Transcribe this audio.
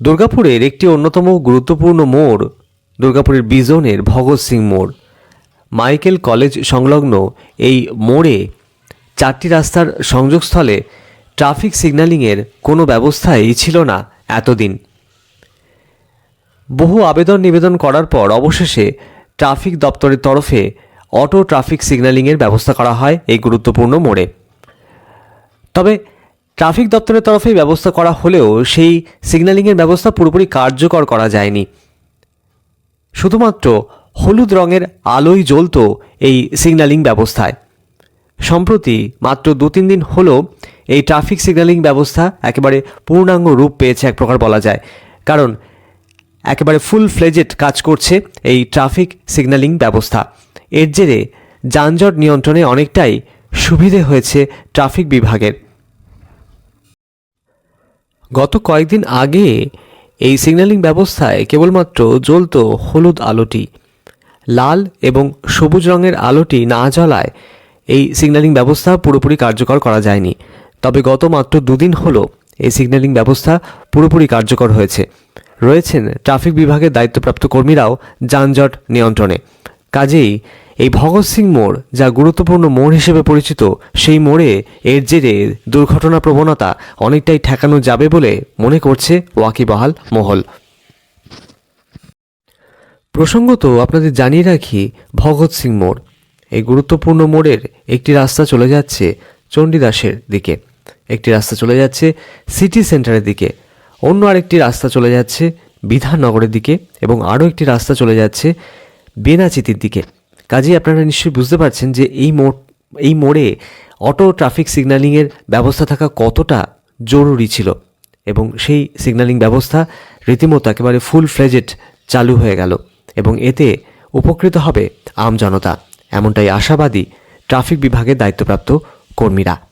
দুর্গাপুরের একটি অন্যতম গুরুত্বপূর্ণ মোড় দুর্গাপুরের বিজনের ভগৎ সিং মোড়। মাইকেল কলেজ সংলগ্ন এই মোড়ে চারটি রাস্তার সংযোগস্থলে ট্রাফিক সিগন্যালিংয়ের কোনো ব্যবস্থাই ছিল না এতদিন। বহু আবেদন নিবেদন করার পর অবশেষে ট্রাফিক দপ্তরের তরফে অটো ট্রাফিক সিগন্যালিংয়ের ব্যবস্থা করা হয় এই গুরুত্বপূর্ণ মোড়ে। তবে ট্রাফিক দপ্তরের তরফে ব্যবস্থা করা হলেও সেই সিগন্যালিংয়ের ব্যবস্থা পুরোপুরি কার্যকর করা যায়নি। শুধুমাত্র হলুদ রঙের আলোই জ্বলত এই সিগন্যালিং ব্যবস্থায়। সম্প্রতি মাত্র দু তিন দিন হলো এই ট্রাফিক সিগন্যালিং ব্যবস্থা একেবারে পূর্ণাঙ্গ রূপ পেয়েছে এক প্রকার বলা যায়। কারণ একেবারে ফুল ফ্লেজেড কাজ করছে এই ট্রাফিক সিগন্যালিং ব্যবস্থা। এর জেরে যানজট নিয়ন্ত্রণে অনেকটাই সুবিধে হয়েছে ট্রাফিক বিভাগের। গত কয়েকদিন আগে এই সিগন্যালিং ব্যবস্থায় কেবলমাত্র জ্বলত হলুদ আলোটি। লাল এবং সবুজ রঙের আলোটি না জ্বলায় এই সিগন্যালিং ব্যবস্থা পুরোপুরি কার্যকর করা যায়নি। তবে গত মাত্র দুদিন হলো এই সিগন্যালিং ব্যবস্থা পুরোপুরি কার্যকর হয়েছে। রয়েছেন ট্রাফিক বিভাগের দায়িত্বপ্রাপ্ত কর্মীরাও যানজট নিয়ন্ত্রণে। কাজেই এই ভগৎ সিং মোড়, যা গুরুত্বপূর্ণ মোড় হিসেবে পরিচিত, সেই মোড়ে এর জেরে দুর্ঘটনা প্রবণতা অনেকটাই ঠেকানো যাবে বলে মনে করছে ওয়াকিবহাল মহল। প্রসঙ্গত আপনাদের জানিয়ে রাখি ভগৎ সিং মোড়। এই গুরুত্বপূর্ণ মোড়ের একটি রাস্তা চলে যাচ্ছে চণ্ডীদাসের দিকে। একটি রাস্তা চলে যাচ্ছে সিটি সেন্টারের দিকে। অন্য আরেকটি রাস্তা চলে যাচ্ছে বিধাননগরের দিকে এবং আরও একটি রাস্তা চলে যাচ্ছে বেনাচিতির দিকে। কাজেই আপনারা নিশ্চয়ই বুঝতে পারছেন যে এই মোড়, এই মোড়ে অটো ট্রাফিক সিগন্যালিংয়ের ব্যবস্থা থাকা কতটা জরুরি ছিল এবং সেই সিগন্যালিং ব্যবস্থা রীতিমতো একেবারে ফুল ফ্লেজেড চালু হয়ে গেল এবং এতে উপকৃত হবে আমজনতা এমনটাই আশাবাদী ট্রাফিক বিভাগের দায়িত্বপ্রাপ্ত কর্মীরা।